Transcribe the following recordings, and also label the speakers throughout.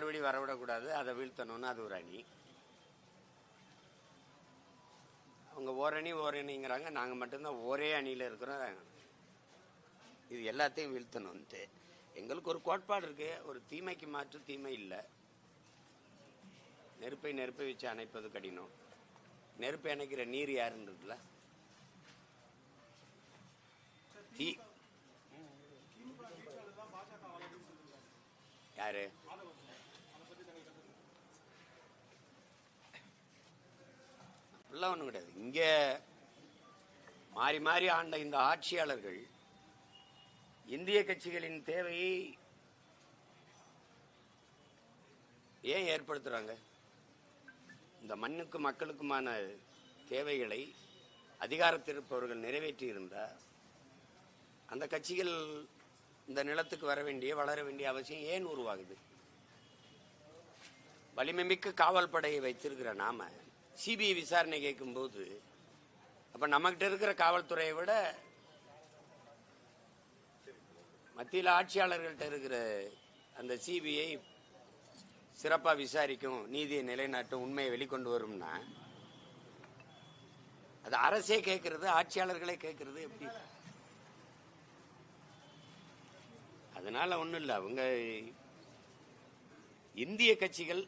Speaker 1: மறுபடியும் வரவிடக்கூடாது. அதை வீழ்த்தணும்னு அது ஒரு அணி. அவங்க ஓரணி ஓரணிங்கிறாங்க நாங்கள் மட்டும்தான் ஒரே அணியில் இருக்கிறோம். இது எல்லாத்தையும் வீழ்த்தணும்ட்டு. எங்களுக்கு ஒரு கோட்பாடு இருக்கு. ஒரு தீமைக்கு மாற்று தீமை இல்லை. நெருப்பை நெருப்பை வச்சு அணைப்பது கடினம். நெருப்பை அணைக்கிற நீர் யாருன்றதுல தீ யாரு? அப்படிலாம் ஒன்றும் கிடையாது. இங்கே மாறி மாறி ஆண்ட இந்த ஆட்சியாளர்கள் இந்திய கட்சிகளின் தேவையை ஏன் ஏற்படுத்துறாங்க? இந்த மண்ணுக்கு மக்களுக்குமான தேவைகளை அதிகாரத்தில் இருப்பவர்கள் நிறைவேற்றி இருந்தால் அந்த கட்சிகள் இந்த நிலத்துக்கு வர வேண்டிய வளர வேண்டிய அவசியம் ஏன் உருவாகுது? வலிமை மிக்க காவல் படையை வைத்திருக்கிற நாம சிபிஐ விசாரணை கேட்கும்போது அப்ப நம்மகிட்ட இருக்கிற காவல்துறையை விட மத்தியில் ஆட்சியாளர்கள்ட்ட இருக்கிற அந்த சிபிஐ சிறப்பாக விசாரிக்கும் நீதியை நிலைநாட்டும் உண்மையை வெளிக்கொண்டு வரும்னா அது அரசே கேட்கறது ஆட்சியாளர்களே கேட்கறது எப்படி? அதனால ஒன்றும் இல்லை அவங்க இந்திய கட்சிகள்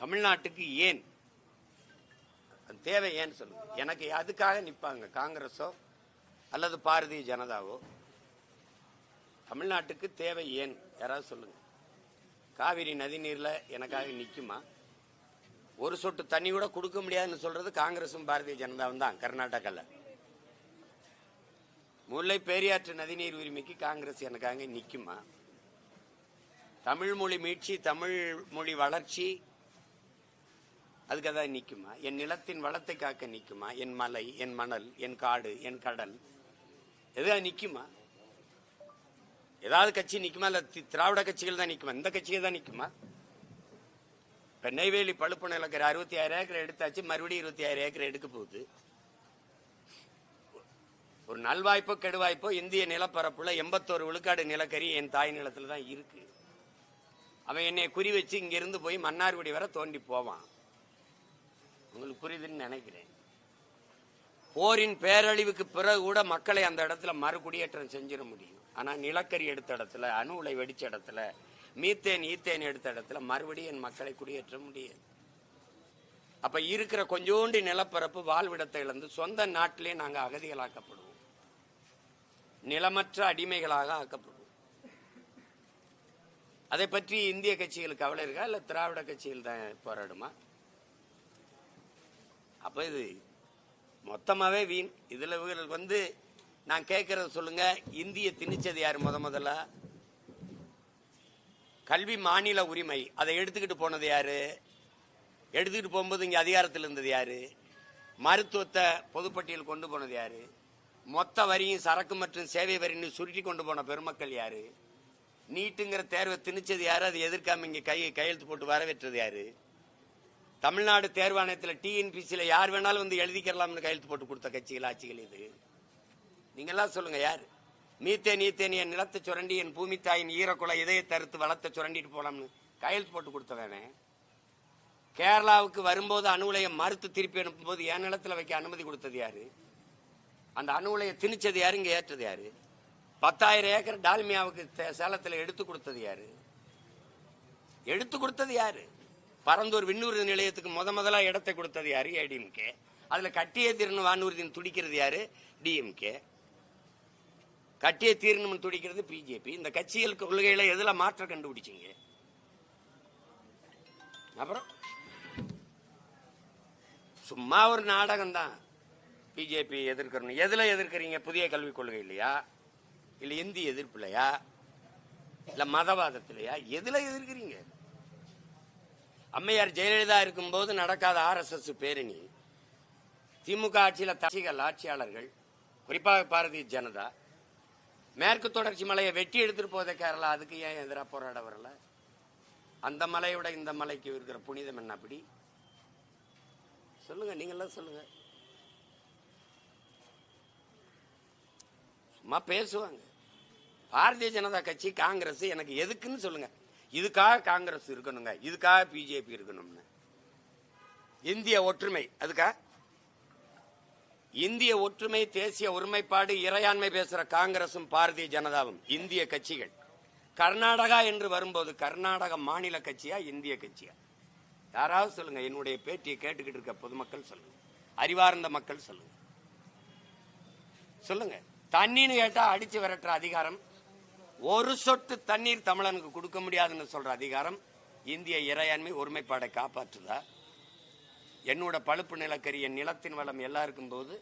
Speaker 1: தமிழ்நாட்டுக்கு ஏன்? அது தேவை ஏன்னு சொல்லுங்க. எனக்கு அதுக்காக நிற்பாங்க காங்கிரஸோ அல்லது பாரதிய ஜனதாவோ. தமிழ்நாட்டுக்கு தேவை ஏன்? யாராவது சொல்லுங்க. காவிரி நதிநீரில் எனக்காக நிற்குமா ஒரு சொட்டு தண்ணி கூட கொடுக்க முடியாதுன்னு சொல்றது காங்கிரஸும் பாரதிய ஜனதாவும் தான் கர்நாடகாவில் முல்லை பெரியாற்று நதிநீர் உரிமைக்கு காங்கிரஸ் எனக்காக நிற்குமா தமிழ் மொழி மீட்சி தமிழ் மொழி வளர்ச்சி அதுக்கு அதான் நிற்குமா என் நிலத்தின் வளத்தை காக்க நிற்குமா என் மலை என் மணல் என் காடு என் கடல். எதாவது நிற்குமா ஏதாவது கட்சி நிற்குமா இல்ல திராவிட கட்சிகள் தான் நிற்குமா இந்த கட்சிகள் தான் நிற்குமா இப்ப நெய்வேலி பழுப்பு நிலக்கிற அறுபத்தி ஆயிரம் ஏக்கர் எடுத்தாச்சு மறுபடியும் இருபத்தி ஆயிரம் ஏக்கர் எடுக்க போகுது. ஒரு நல்வாய்ப்போ கெடுவாய்ப்போ இந்திய நிலப்பரப்புல எண்பத்தோரு விழுக்காடு நிலக்கரி என் தாய் நிலத்துல தான் இருக்கு. அவன் என்னை குறி வச்சு இங்க இருந்து போய் மன்னார்குடி வரை தோண்டி போவான். உங்களுக்கு புரியுதுன்னு நினைக்கிறேன். போரின் பேரழிவுக்கு பிறகு கூட மக்களை அந்த இடத்துல மறுகுடியேற்றம் செஞ்சிட முடியும். ஆனா நிலக்கரி எடுத்த இடத்துல அணு உலை வெடிச்ச இடத்துல மீத்தேன் ஈத்தேன் எடுத்த இடத்துல மறுபடியும் என் மக்களை குடியேற்ற முடியாது. அப்ப இருக்கிற கொஞ்சோண்டு நிலப்பரப்பு வாழ்விடத்தை இழந்து சொந்த நாட்டிலே நாங்க அகதிகளாக்கப்படுவோம். நிலமற்ற அடிமைகளாக ஆக்கப்படுவோம். அதை பற்றி இந்திய கட்சிகளுக்கு கவலை இருக்கா? இல்ல திராவிட கட்சிகள் தான் போராடுமா? அப்போ இது மொத்தமாகவே வீண். இதில் இவர்கள் வந்து நான் கேட்கறத சொல்லுங்க. இந்திய திணிச்சது யார் முத முதல்ல? கல்வி மாநில உரிமை. அதை எடுத்துக்கிட்டு போனது யாரு? எடுத்துக்கிட்டு போகும்போது இங்கே அதிகாரத்தில் இருந்தது யாரு? மருத்துவத்தை பொதுப்பட்டியல் கொண்டு போனது யாரு? மொத்த வரியும் சரக்கு மற்றும் சேவை வரின்னு சுருட்டி கொண்டு போன பெருமக்கள் யாரு? நீட்டுங்கிற தேர்வை திணிச்சது யாரு? அதை எதிர்க்காம இங்கே கை கையெழுத்து போட்டு வரவேற்றது யாரு? தமிழ்நாடு தேர்வாணையத்தில் டிஎன்பிசியில் யார் வேணாலும் வந்து எழுதிக்கிறலாம்னு கையெழுத்து போட்டு கொடுத்த கட்சிகள் ஆட்சிகள் இது. நீங்கள்லாம் சொல்லுங்கள் யார்? மீத்தே நீத்தேன் என் நிலத்தை சுரண்டி என் பூமி தாயின் ஈரக்குலை இதய தருத்து வளத்தை சுரண்டிட்டு போலாம்னு கையெழுத்து போட்டு கொடுத்தவனே. கேரளாவுக்கு வரும்போது அணு உலையை மறுத்து திருப்பி அனுப்பும்போது என் நிலத்தில் வைக்க அனுமதி கொடுத்தது யாரு? அந்த அணு உலையை திணிச்சது யாரு இங்கே ஏற்றது யாரு? பத்தாயிரம் ஏக்கர் டால்மியாவுக்கு சேலத்தில் எடுத்து கொடுத்தது யாரு? எடுத்து கொடுத்தது யாரு? பரந்தூர் விண்ணூர்தி நிலையத்துக்கு முத முதலா இடத்தை கொடுத்தது யாரு? ஏடிஎம்கே அதுல கட்டிய தீரணும் வானூர்தின்னு துடிக்கிறது யாரு? டிஎம்கே கட்டிய தீரணும்னு துடிக்கிறது பிஜேபி இந்த கட்சிகள் கொள்கையில எதுல மாற்றம் கண்டுபிடிச்சீங்க? அப்புறம்? சும்மா ஒரு நாடகம் தான் பிஜேபி எதிர்க்கணும் எதுல எதிர்க்கிறீங்க? புதிய கல்விக் கொள்கை இல்லையா? இல்ல இந்தி எதிர்ப்புலையா? இல்ல மதவாதத்திலையா? எதுல எதிர்க்கிறீங்க? அம்மையார் ஜெயலலிதா இருக்கும்போது நடக்காத ஆர்எஸ்எஸ் பேரணி. திமுக ஆட்சியில் கட்சிகள் ஆட்சியாளர்கள் குறிப்பாக பாரதிய ஜனதா. மேற்கு தொடர்ச்சி மலையை வெட்டி எடுத்துட்டு போதே கேரளா அதுக்கு ஏன் எதிராக போராட வரல? அந்த மலையோட இந்த மலைக்கு இருக்கிற புனிதம் என்ன அப்படி? சொல்லுங்க நீங்களாம் சொல்லுங்க. சும்மா பேசுவாங்க. பாரதிய ஜனதா கட்சி காங்கிரஸ் எனக்கு எதுக்குன்னு சொல்லுங்க. இதுக்காக காங்கிரஸ் இருக்கணுங்க. இதுக்காக பிஜேபி இருக்கணும்னு. இந்திய ஒற்றுமை. அதுக்கா? இந்திய ஒற்றுமை தேசிய ஒருமைப்பாடு இறையாண்மை பேசுற காங்கிரசும் பாரதிய ஜனதாவும் இந்திய கட்சிகள். கர்நாடகா என்று வரும்போது கர்நாடக மாநில கட்சியா இந்திய கட்சியா? யாராவது சொல்லுங்க. என்னுடைய பேட்டியை கேட்டுக்கிட்டு இருக்க பொதுமக்கள் சொல்லுங்க. அறிவார்ந்த மக்கள் சொல்லுங்க. சொல்லுங்க. தண்ணின்னு கேட்டா அடிச்சு விரட்டுற அதிகாரம் ஒரு சொட்டு தண்ணீர் தமிழனுக்கு கொடுக்க முடியாதுன்னு சொல்ற அதிகாரம் இந்திய இறையாண்மை ஒருமைப்பாடை காப்பாற்றுதா? என்னோட பழுப்பு நிலக்கரி என் நிலத்தின் வளம் எல்லாம் போது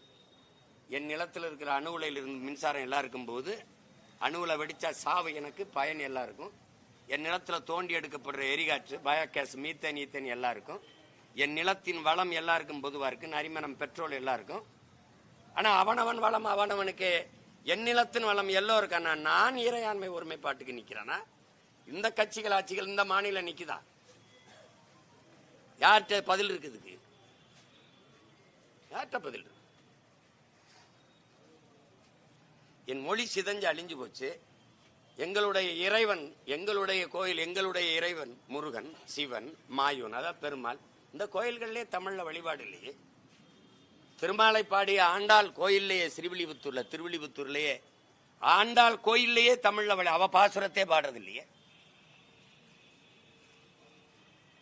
Speaker 1: என் நிலத்தில் இருக்கிற அணு உலையில் இருந்து மின்சாரம் எல்லாம் போது அணுவில் வெடிச்சா சாவு எனக்கு பயன் எல்லாம் இருக்கும். என் நிலத்தில் தோண்டி எடுக்கப்படுற எரிகாற்று பயோகேஸ் மீத்தேன் ஈத்தேன் எல்லாருக்கும் என் நிலத்தின் வளம் எல்லாருக்கும் பொதுவாக இருக்கு நரிமணம் பெட்ரோல் எல்லாருக்கும் ஆனால் அவனவன் வளம் அவனவனுக்கு என் நிலத்தின் வளம் எல்லோருக்கான நான் இறையாண்மை ஒருமைப்பாட்டுக்கு நிக்கிறேனா? இந்த கட்சிகள் ஆட்சிகள் இந்த மாநிலம் நிக்குதா? யார்கிட்ட பதில் இருக்குதுக்கு யார்கிட்ட பதில் இருக்கு? என் மொழி சிதஞ்சு அழிஞ்சு போச்சு. எங்களுடைய இறைவன் எங்களுடைய கோயில் எங்களுடைய இறைவன் முருகன் சிவன் மாயூன் அதாவது பெருமாள் இந்த கோயில்கள்லேயே தமிழில் வழிபாடு இல்லையே. திருமாலை பாடிய ஆண்டாள் கோயில்லையே ஸ்ரீவில்லிபுத்தூர்ல திருவில்லிபுத்தூர்லயே ஆண்டாள் கோயில்லையே தமிழ்ல வழி அவ பாசுரத்தே பாடுறது இல்லையே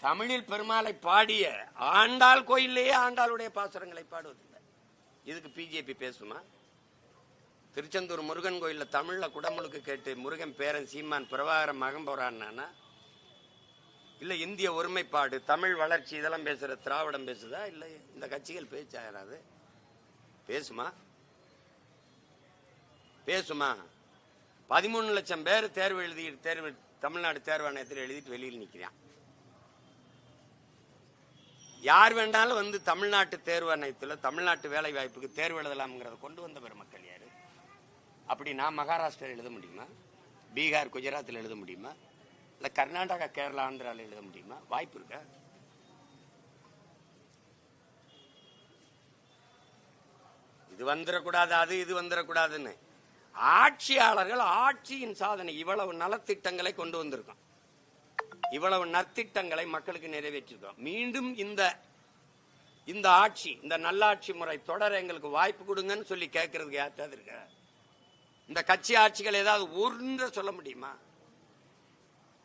Speaker 1: தமிழில் பெருமாளை பாடிய ஆண்டாள் கோயில்லையே ஆண்டாளுடைய பாசுரங்களை பாடுவதில்லை. இதுக்கு பிஜேபி பேசுமா? திருச்செந்தூர் முருகன் கோயில்ல தமிழ்ல குடமுழுக்கு கேட்டு முருகன் பேரன் சீமான் பிரபாகரம் மகன் போறான்னா இல்ல இந்திய ஒருமைப்பாடு தமிழ் வளர்ச்சி இதெல்லாம் பேசுற திராவிடம் பேசுதா? இல்ல இந்த கட்சிகள் பேச்சா பேசுமா? பேசுமா? பதிமூணு லட்சம் பேர் தேர்வு எழுதி தேர்வு தமிழ்நாடு தேர்வாணையத்தில் எழுதிட்டு வெளியில் நிற்கிறான் யார் வேண்டாலும் வந்து தமிழ்நாட்டு தேர்வாணையத்தில் தமிழ்நாட்டு வேலை வாய்ப்புக்கு தேர்வு எழுதலாம்ங்கிறத கொண்டு வந்த பெருமக்கள் யாரு? அப்படி நான் மகாராஷ்டிரா எழுத முடியுமா? பீகார் குஜராத்தில் எழுத முடியுமா? இல்லை கர்நாடகா கேரளா ஆந்திரால எழுத முடியுமா? வாய்ப்பு இருக்கா? இது வந்துடக்கூடாது அது இது வந்துடக்கூடாதுன்னு ஆட்சியாளர்கள் ஆட்சியின் சாதனை இவ்வளவு நலத்திட்டங்களை கொண்டு வந்திருக்கோம். இவ்வளவு நற்திட்டங்களை மக்களுக்கு நிறைவேற்றிருக்கோம். மீண்டும் இந்த இந்த ஆட்சி இந்த நல்லாட்சி முறை தொடர எங்களுக்கு வாய்ப்பு கொடுங்கன்னு சொல்லி கேட்கறதுக்கு யார்த்தாவது இருக்க? இந்த கட்சி ஆட்சிகள் ஏதாவது ஒன்று சொல்ல முடியுமா?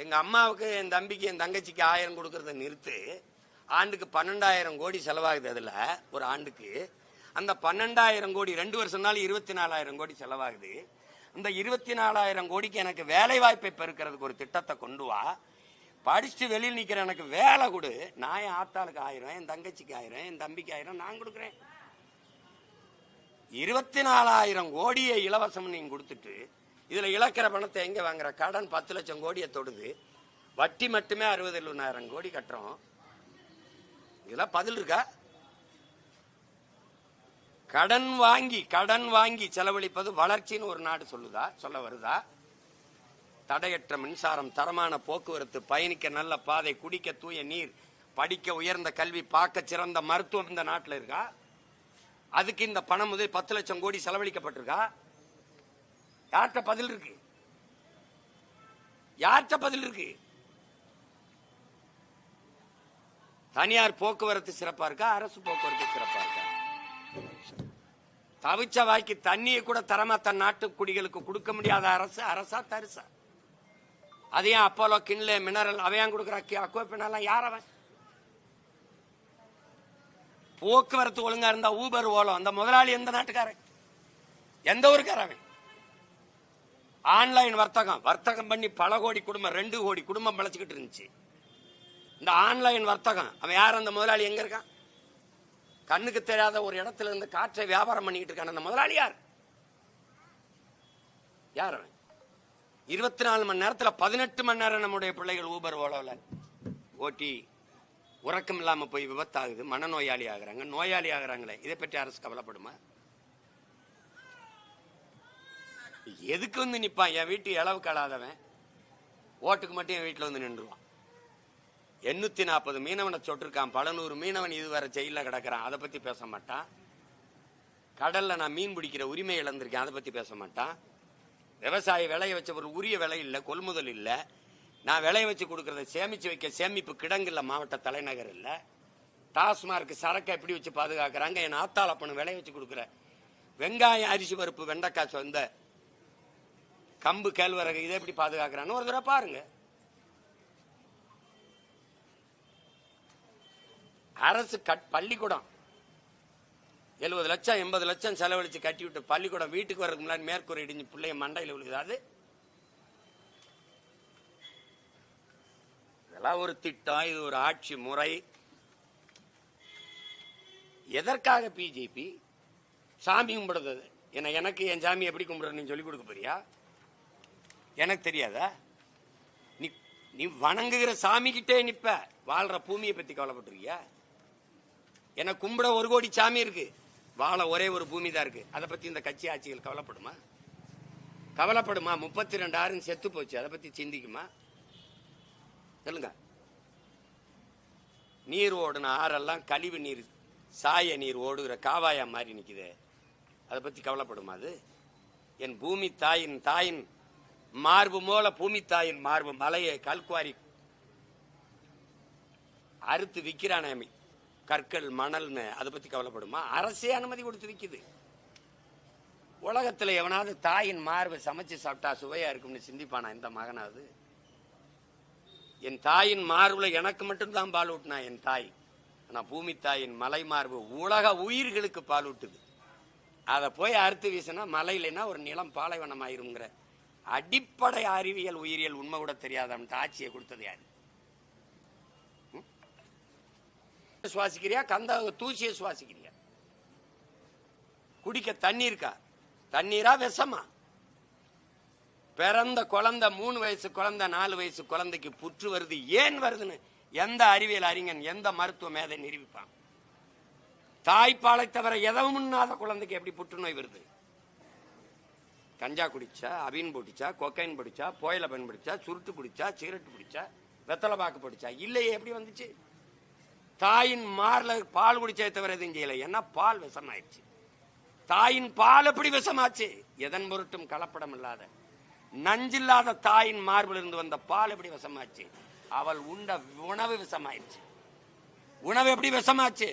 Speaker 1: எங்கள் அம்மாவுக்கு என் தம்பிக்கு என் தங்கச்சிக்கு ஆயிரம் கொடுக்கறத நிறுத்து ஆண்டுக்கு பன்னெண்டாயிரம் கோடி செலவாகுது அதில் ஒரு ஆண்டுக்கு. அந்த பன்னெண்டாயிரம் கோடி ரெண்டு வருஷம்னாலும் இருபத்தி நாலாயிரம் கோடி செலவாகுது. அந்த இருபத்தி நாலாயிரம் கோடிக்கு எனக்கு வேலை வாய்ப்பை பெருக்கிறதுக்கு ஒரு திட்டத்தை கொண்டு வா. படிச்சுட்டு வெளியில் நிற்கிற எனக்கு வேலை கொடு. நான் என் ஆத்தாளுக்கு ஆயிரம் என் தங்கச்சிக்கு ஆயிரம் என் தம்பிக்கு ஆயிரம் நான் கொடுக்குறேன். இருபத்தி நாலாயிரம் கோடியை இலவசம் நீங்கள் கொடுத்துட்டு இதில் இழக்கிற பணத்தை எங்கே வாங்குற? கடன் பத்து லட்சம் கோடியை தொடுது. வட்டி மட்டுமே அறுபது எழுபதாயிரம் கோடி கட்டுறோம். இதெல்லாம் பதில் இருக்கா? கடன் வாங்கி கடன் வாங்கி செலவழிப்பது வளர்ச்சின்னு ஒரு நாடு சொல்லுதா? சொல்ல வருதா? தடையற்ற மின்சாரம் தரமான போக்குவரத்து பயணிக்க நல்ல பாதை குடிக்க தூய நீர் படிக்க உயர்ந்த கல்வி பார்க்க சிறந்த மருத்துவம் இந்த நாட்டில் இருக்கா? அதுக்கு இந்த பணம் முதல் பத்து லட்சம் கோடி செலவழிக்கப்பட்டிருக்கா? யார்கிட்ட பதில் இருக்கு? யார்கிட்ட பதில் இருக்கு? தனியார் போக்குவரத்து சிறப்பா இருக்கா? அரசு போக்குவரத்து சிறப்பா இருக்கா? தவிச்ச வாய்க்கு தண்ணியை கூட தரமா தன் நாட்டு குடிகளுக்கு கொடுக்க முடியாத அரசு அரசா தரிசா? அதையும் அப்போலோ கிண்ல மினரல் அவையான் கொடுக்குற? அக்குவப்பினெல்லாம் யார் அவன்? போக்குவரத்து ஒழுங்கா இருந்தா ஊபர் ஓலம் அந்த முதலாளி எந்த நாட்டுக்காரன்? எந்த ஊருக்காரன் அவன்? ஆன்லைன் வர்த்தகம். வர்த்தகம் பண்ணி பல கோடி குடும்பம் ரெண்டு கோடி குடும்பம் பழச்சிக்கிட்டு இருந்துச்சு. இந்த ஆன்லைன் வர்த்தகம் அவன் யார்? அந்த முதலாளி எங்க இருக்கான்? கண்ணுக்கு தெரியாத ஒரு இடத்துல இருந்து காற்றை வியாபாரம் பண்ணிக்கிட்டு இருக்கான். அந்த முதலாளி யார்? யார் அவன்? இருபத்தி நாலு மணி நேரத்தில் பதினெட்டு மணி நேரம் நம்முடைய பிள்ளைகள் ஊபர் ஓலோவில் ஓட்டி உறக்கம் இல்லாமல் போய் விபத்தாகுது. மனநோயாளி ஆகிறாங்க. நோயாளி ஆகிறாங்களே. இதை பற்றி அரசு கவலைப்படுமா? எதுக்கு வந்து நிப்பான்? என் வீட்டு இளவு கலாதவன் ஓட்டுக்கு மட்டும் என் வீட்டில் வந்து நின்றுவான். எண்ணூத்தி நாற்பது மீனவனை சொட்டிருக்கான். பல நூறு மீனவன் இதுவரை ஜெயில கிடக்கிறான். அதை பத்தி பேச மாட்டான். கடல்ல நான் மீன் பிடிக்கிற உரிமை இழந்திருக்கேன். அதை பத்தி பேச மாட்டான். விவசாயி விளைய வச்ச ஒரு உரிய விலை இல்லை கொள்முதல் இல்லை. நான் விளைய வச்சு கொடுக்கறத சேமிச்சு வைக்க சேமிப்பு கிடங்கு மாவட்ட தலைநகர் இல்லை. டாஸ்மார்க் சரக்கை எப்படி வச்சு பாதுகாக்கிறாங்க. என் ஆத்தாள் பணம் விளைய வச்சு கொடுக்குற வெங்காயம் அரிசி பருப்பு வெண்டைக்காய் சொந்த கம்பு கேழ்வரகு இதை எப்படி பாதுகாக்கிறான்னு ஒரு தடவை பாருங்க. அரசு கட் பள்ளிக்கூடம். எழுபது லட்சம் எண்பது லட்சம் செலவழிச்சு கட்டி விட்டு பள்ளிக்கூடம் வீட்டுக்கு வரதுக்கு முன்னாடி மேற்கூரை இடிஞ்சு பிள்ளைய மண்டையில் விழுகுது. அது இதெல்லாம் ஒரு திட்டம் இது ஒரு ஆட்சி முறை. எதற்காக பிஜேபி சாமி கும்பிடுறது. என்ன எனக்கு என் சாமி எப்படி கும்பிடுறதுன்னு சொல்லி கொடுக்க போறியா? எனக்கு தெரியாதா? நீ நீ வணங்குகிற சாமி கிட்டே நிப்ப. வாழ்ற பூமியை பத்தி கவலைப்பட்டிருக்கியா? என கும்பிட ஒரு கோடி சாமி இருக்கு. வாழ ஒரே ஒரு பூமி தான் இருக்கு. அதை பத்தி இந்த கட்சி ஆட்சிகள் கவலைப்படுமா? கவலைப்படுமா? முப்பத்தி ரெண்டாயிரம் செத்து போச்சு. அதை பத்தி சிந்திக்குமா? சொல்லுங்க. நீர் ஓடுன ஆறெல்லாம் கழிவு நீர் சாய நீர் ஓடுகிற காவாயா மாதிரி நிற்குது அதை பத்தி கவலைப்படுமா அது? என் பூமி தாயின் தாயின் மார்பு மூல பூமி தாயின் மார்பு மலையை கல்குவாரி அறுத்து விக்கிறானே கற்கள் மணல்னு. அதை பத்தி கவலைப்படுமா? அரசே அனுமதி கொடுத்து விற்குது உலகத்துல எவனாவது தாயின் மார்பை சமைச்சு சாப்பிட்டா சுவையா இருக்கும்னு சிந்திப்பானா இந்த மகனாவது? என் தாயின் மார்புல எனக்கு மட்டும்தான் பால் ஊட்டினா என் தாய்? ஆனா பூமி தாயின் மலை மார்பு உலக உயிர்களுக்கு பால் ஊட்டுது. அதை போய் அறுத்து வீசினா மலை இல்லைன்னா ஒரு நிலம் பாலைவனம் ஆயிருங்கிற அடிப்படை அறிவியல் உயிரியல் உண்மை கூட தெரியாதவன்ட்டு ஆட்சியை கொடுத்தது யாரு? சுவாசிக்கிறியா? கந்த தூசியை சுவாசிக்கிறியா? குடிக்க தண்ணி இருக்கா? தண்ணீரா விஷமா? பிறந்த குழந்தை மூணு வயசு குழந்தை நாலு வயசு குழந்தைக்கு புற்று வருது. ஏன் வருதுன்னு எந்த அறிவியல் அறிஞன் எந்த மருத்துவ மேதை நிரூபிப்பான்? தாய்ப்பாலை தவிர எதவும் உண்ணாத குழந்தைக்கு எப்படி புற்றுநோய் வருது? கஞ்சா குடிச்சா அபீன் பிடிச்சா கொக்கைன் பிடிச்சா புயல பயன்படுத்தா சுருட்டு பிடிச்சா சிகரெட் பிடிச்சா வெத்தலை பாக்கு பிடிச்சா இல்லையே எப்படி வந்துச்சு? தாயின் மார்ல பால் குடிச்சே தவிர எதுவும் செய்யல. ஏன்னா பால் விஷமாயிடுச்சு. தாயின் பால் எப்படி விஷமாச்சு? எதன் பொருட்டும் கலப்படம் இல்லாத. நஞ்சில்லாத தாயின் மார்பில் இருந்து வந்த பால் எப்படி விஷமாச்சு? அவள் உண்ட உணவு விஷமாயிடுச்சு. உணவு எப்படி விஷமாச்சு?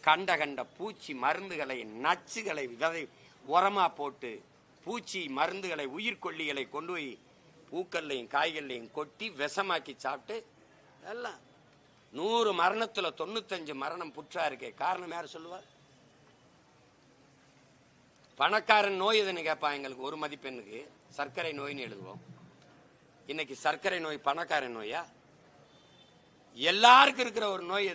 Speaker 1: கண்ட கண்ட பூச்சி மருந்துகளை நச்சுகளை விதை உரமா போட்டு பூச்சி மருந்துகளை உயிர்கொல்லிகளை கொண்டு போய் பூக்கள்லையும் காய்கள்லையும் கொட்டி விஷமாக்கி சாப்பிட்டு எல்லாம். நூறு மரணத்துல தொண்ணூத்தஞ்சு மரணம் புற்றா இருக்கே காரணம் யார் சொல்லுவா? பணக்காரன் நோய் எதுன்னு கேட்பான் எங்களுக்கு? ஒரு மதிப்பெண்ணுக்கு சர்க்கரை நோய்னு எழுதுவோம். இன்னைக்கு சர்க்கரை நோய் பணக்காரன் நோயா? எல்லாருக்கும் இருக்கிற ஒரு நோய்